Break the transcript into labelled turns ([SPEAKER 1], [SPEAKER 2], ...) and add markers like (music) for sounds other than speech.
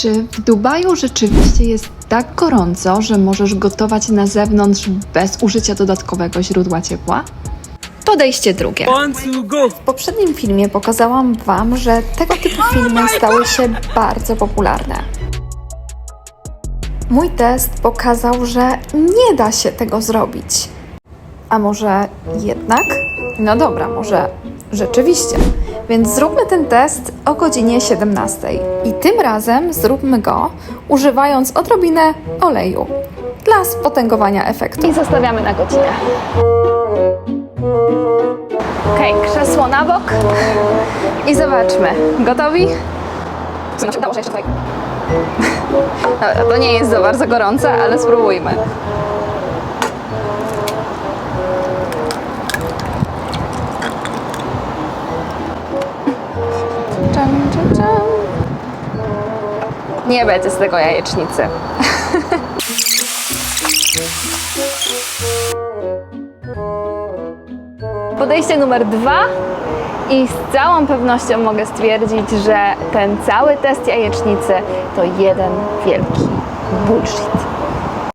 [SPEAKER 1] Czy w Dubaju rzeczywiście jest tak gorąco, że możesz gotować na zewnątrz bez użycia dodatkowego źródła ciepła? Podejście drugie.
[SPEAKER 2] W poprzednim filmie pokazałam Wam, że tego typu filmy stały się bardzo popularne. Mój test pokazał, że nie da się tego zrobić. A może jednak? No dobra, może rzeczywiście. Więc zróbmy ten test o godzinie 17. I tym razem zróbmy go używając odrobinę oleju dla spotęgowania efektu.
[SPEAKER 3] I zostawiamy na godzinę. Okej, krzesło na bok i zobaczmy. Gotowi? Udało jeszcze (laughs) to nie jest za bardzo gorące, ale spróbujmy. Czam, czam, czam. Nie będzie z tego jajecznicy. Podejście numer dwa i z całą pewnością mogę stwierdzić, że ten cały test jajecznicy to jeden wielki bullshit.